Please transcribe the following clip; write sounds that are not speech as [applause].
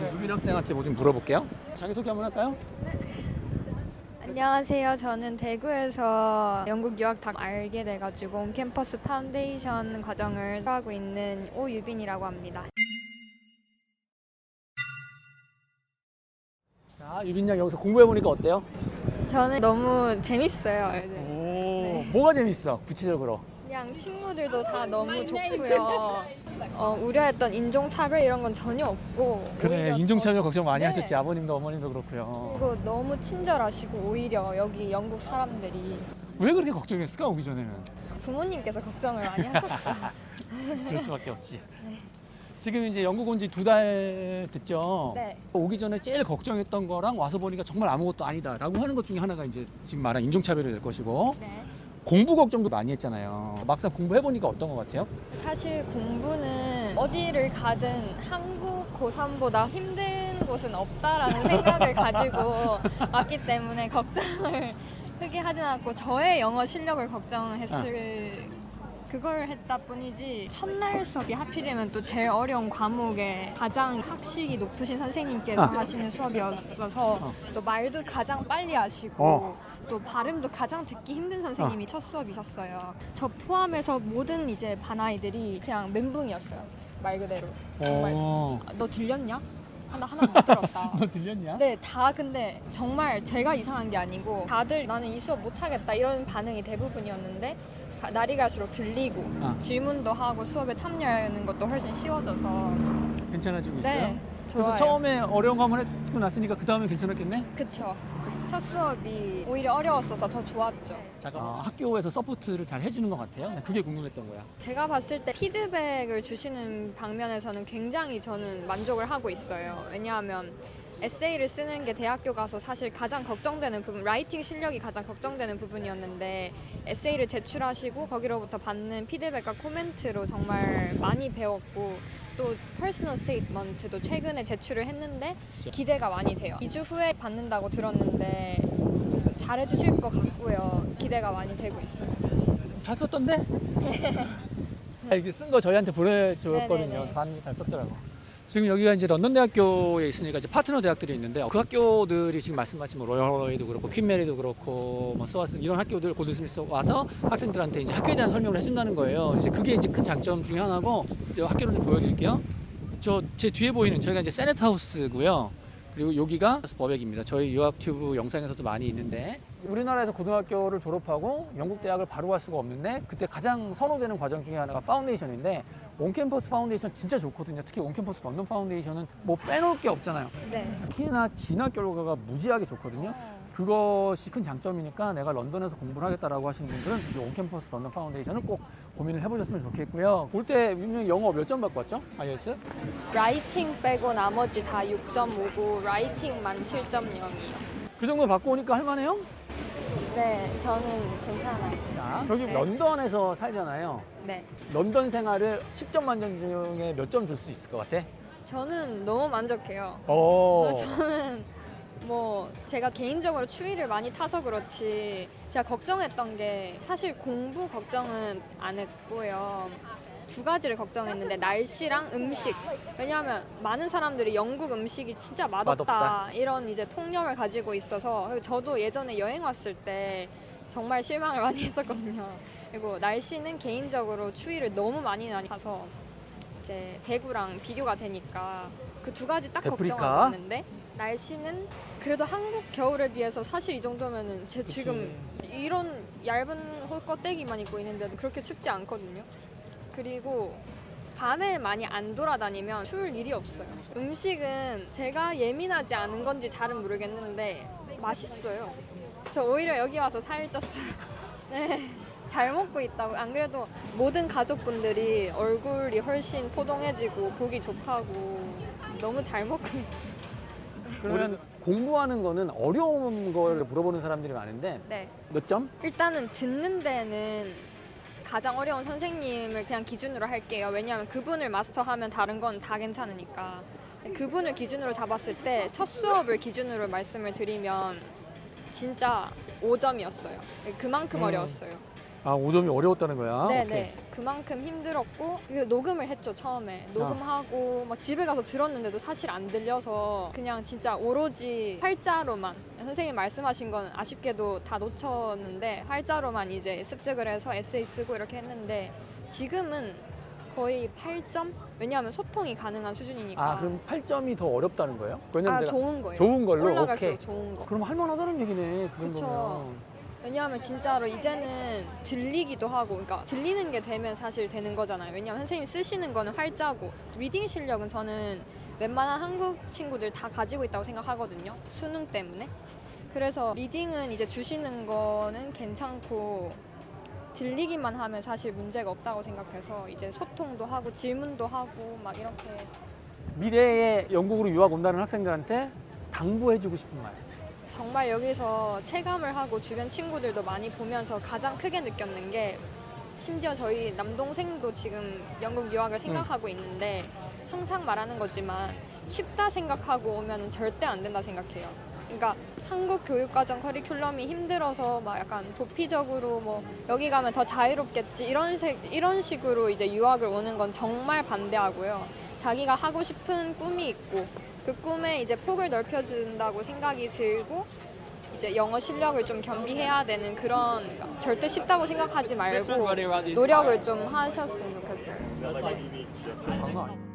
유빈 학생한테 뭐 좀 물어볼게요. 자기소개 한번 할까요? 안녕하세요. 저는 대구에서 영국 유학 다 알게 돼가지고 온 캠퍼스 파운데이션 과정을 하고 있는 오유빈이라고 합니다. 자, 유빈 양 여기서 공부해 보니까 어때요? 저는 너무 재밌어요. 이제. 오, 뭐가 재밌어? 구체적으로. 그냥 친구들도 다 너무 좋고요. 어, 우려했던 인종차별 이런 건 전혀 없고 그래, 오히려 인종차별 걱정 많이 네. 하셨지. 아버님도 어머님도 그렇고요. 그리고 너무 친절하시고 오히려 여기 영국 사람들이 왜 그렇게 걱정했을까, 오기 전에는? 부모님께서 걱정을 많이 하셨죠. [laughs] 그럴 수밖에 없지. 지금 이제 영국 온 지 두 달 됐죠? 네. 오기 전에 제일 걱정했던 거랑 와서 보니까 정말 아무것도 아니다라고 하는 것 중에 하나가 이제 지금 말한 인종차별이 될 것이고 네. 공부 걱정도 많이 했잖아요. 막상 공부해보니까 어떤 것 같아요? 사실 공부는 어디를 가든 한국 고3보다 힘든 곳은 없다라는 생각을 가지고 [laughs] 왔기 때문에 걱정을 크게 하진 않았고 저의 영어 실력을 걱정했을 그걸 했다 뿐이지 첫날 수업이 하필이면 또 제일 어려운 과목에 가장 학식이 높으신 선생님께서 아. 하시는 수업이었어서 어. 또 말도 가장 빨리 하시고 어. 또 발음도 가장 듣기 힘든 선생님이 첫 수업이셨어요. 저 포함해서 모든 이제 반 아이들이 그냥 멘붕이었어요. 말 그대로. 정말 어. 아, 너 들렸냐? 하나 하나 못 들었다. [laughs] 너 들렸냐? 네, 다 근데 정말 제가 이상한 게 아니고 다들 나는 이 수업 못 하겠다 이런 반응이 대부분이었는데 가- 날이 갈수록 들리고 아. 질문도 하고 수업에 참여하는 것도 훨씬 쉬워져서 괜찮아지고 있어요? 네, 그래서 좋아요. 처음에 어려운 거 한번 했고 났으니까 그 다음에 괜찮았겠네? 그쵸. 첫 수업이 오히려 어려웠어서 더 좋았죠. 어, 학교에서 서포트를 잘 해주는 것 같아요. 네, 그게 궁금했던 거야. 제가 봤을 때 피드백을 주시는 방면에서는 굉장히 저는 만족을 하고 있어요. 왜냐하면 에세이를 쓰는 게 대학교 가서 사실 가장 걱정되는 부분, 라이팅 실력이 가장 걱정되는 부분이었는데 에세이를 제출하시고 거기로부터 받는 피드백과 코멘트로 정말 많이 배웠고 또 퍼스널 스테이트먼트도 최근에 제출을 했는데 기대가 많이 돼요. 2주 후에 받는다고 들었는데 잘해 주실 것 같고요. 기대가 많이 되고 있어요. 잘 썼던데? [laughs] 아, 이게 쓴 거 저희한테 보내줬거든요. 네네네. 반응이 잘 썼더라고. 지금 여기가 이제 런던 대학교에 있으니까 이제 파트너 대학들이 있는데 그 학교들이 지금 말씀하신 뭐 로열로이도 그렇고 퀸메리도 그렇고 뭐 스와스 이런 학교들 고드스미스 와서 학생들한테 이제 학교에 대한 설명을 해준다는 거예요. 이제 그게 이제 큰 장점 중에 하나고 학교를 좀 보여드릴게요. 저 제 뒤에 보이는 저희가 이제 세네트 하우스고요. 그리고 여기가 버백입니다. 저희 유학 튜브 영상에서도 많이 있는데 우리나라에서 고등학교를 졸업하고 영국 대학을 바로 갈 수가 없는데 그때 가장 선호되는 과정 중에 하나가 파운데이션인데 온캠퍼스 파운데이션 진짜 좋거든요. 특히 온캠퍼스 런던 파운데이션은 뭐 빼놓을 게 없잖아요. 네. 특히나 진학 결과가 무지하게 좋거든요. 그것이 큰 장점이니까 내가 런던에서 공부를 하겠다라고 하시는 분들은 이 온캠퍼스 런던 파운데이션을 꼭 고민을 해보셨으면 좋겠고요. 올 때 영어 몇 점 받고 왔죠? IELTS? 라이팅 빼고 나머지 다 6.5고 라이팅만 7.0이요. 그 정도 받고 오니까 할만해요? 네, 저는 괜찮아요. 자, 여기 네. 런던에서 살잖아요. 네. 런던 생활을 10점 만점 중에 몇 점 줄 수 있을 것 같아? 저는 너무 만족해요. 오. 저는 뭐 제가 개인적으로 추위를 많이 타서 그렇지 제가 걱정했던 게 사실 공부 걱정은 안 했고요. 두 가지를 걱정했는데 날씨랑 음식. 왜냐하면 많은 사람들이 영국 음식이 진짜 맛없다, 맛없다. 이런 이제 통념을 가지고 있어서 저도 예전에 여행 왔을 때 정말 실망을 많이 [laughs] 했었거든요. 그리고 날씨는 개인적으로 추위를 너무 많이 많이 타서 이제 대구랑 비교가 되니까 그 두 가지 딱 데프리카. 걱정하고 있는데 날씨는 그래도 한국 겨울에 비해서 사실 이 정도면은 제 지금 이런 얇은 홀껍데기만 입고 있는데도 그렇게 춥지 않거든요. 그리고 밤에 많이 안 돌아다니면 추울 일이 없어요. 음식은 제가 예민하지 않은 건지 잘은 모르겠는데 맛있어요. 저 오히려 여기 와서 살쪘어요. [laughs] 네. 잘 먹고 있다고. 안 그래도 모든 가족분들이 얼굴이 훨씬 포동해지고 보기 좋다고 너무 잘 먹고 있어요. 그러면 공부하는 거는 어려운 걸 물어보는 사람들이 많은데 네. 몇 점? 일단은 듣는 데는 가장 어려운 선생님을 그냥 기준으로 할게요. 왜냐하면 그분을 마스터하면 다른 건 다 괜찮으니까. 그분을 기준으로 잡았을 때 첫 수업을 기준으로 말씀을 드리면 진짜 5점이었어요. 그만큼 음. 어려웠어요. 아 5점이 어려웠다는 거야. 네네. 그만큼 힘들었고 그 녹음을 했죠 처음에 녹음하고 막 집에 가서 들었는데도 사실 안 들려서 그냥 진짜 오로지 활자로만 선생님 말씀하신 건 아쉽게도 다 놓쳤는데 활자로만 이제 습득을 해서 에세이 쓰고 이렇게 했는데 지금은 거의 8점 왜냐하면 소통이 가능한 수준이니까 아 그럼 8점이 더 어렵다는 거예요? 왜냐면 아, 내가 좋은 거예요. 좋은 걸로 올라갈수록 오케이. 좋은 거. 그럼 할만하다는 얘기네. 그 그쵸. 왜냐하면 진짜로 이제는 들리기도 하고, 그러니까 들리는 게 되면 사실 되는 거잖아요. 왜냐하면 선생님 쓰시는 거는 활자고, 리딩 실력은 저는 웬만한 한국 친구들 다 가지고 있다고 생각하거든요. 수능 때문에. 그래서 리딩은 이제 주시는 거는 괜찮고, 들리기만 하면 사실 문제가 없다고 생각해서 이제 소통도 하고 질문도 하고 막 이렇게 미래에 영국으로 유학 온다는 학생들한테 당부해주고 싶은 말. 정말 여기서 체감을 하고 주변 친구들도 많이 보면서 가장 크게 느꼈는 게 심지어 저희 남동생도 지금 영국 유학을 생각하고 있는데 항상 말하는 거지만 쉽다 생각하고 오면 절대 안 된다 생각해요. 그러니까 한국 교육과정 커리큘럼이 힘들어서 막 약간 도피적으로 뭐 여기 가면 더 자유롭겠지 이런 색 이런 식으로 이제 유학을 오는 건 정말 반대하고요. 자기가 하고 싶은 꿈이 있고 그 꿈에 이제 폭을 넓혀준다고 생각이 들고 이제 영어 실력을 좀 겸비해야 되는 그런 절대 쉽다고 생각하지 말고 노력을 좀 하셨으면 좋겠어요. 네. 장난 아니야.